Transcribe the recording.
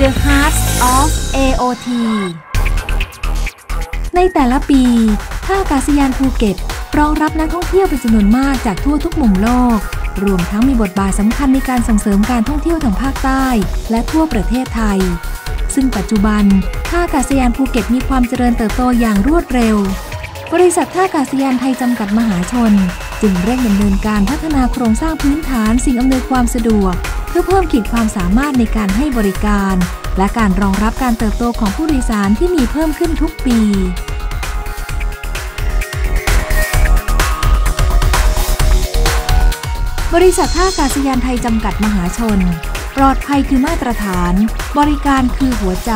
BOT ในแต่ละปี ท่าอากาศยานภูเก็ตรองรับนักท่องเที่ยวเป็นจำนวนมากจากทั่วทุกมุมโลก รวมทั้งมีบทบาทสำคัญในการส่งเสริมการท่องเที่ยวทางภาคใต้ และทั่วประเทศไทย ซึ่งปัจจุบัน ท่าอากาศยานภูเก็ตมีความเจริญเติบโตอย่างรวดเร็ว บริษัทท่าอากาศยานไทยจำกัดมหาชน จึงเร่งดำเนินการพัฒนาโครงสร้างพื้นฐานสิ่งอำนวยความสะดวก เพื่อเพิ่มขีดความสามารถในการให้บริการ และการรองรับการเติบโตของผู้โดยสารที่มีเพิ่มขึ้นทุกปีบริษัทท่าอากาศยานไทยจำกัดมหาชน ปลอดภัยคือมาตรฐาน บริการคือหัวใจ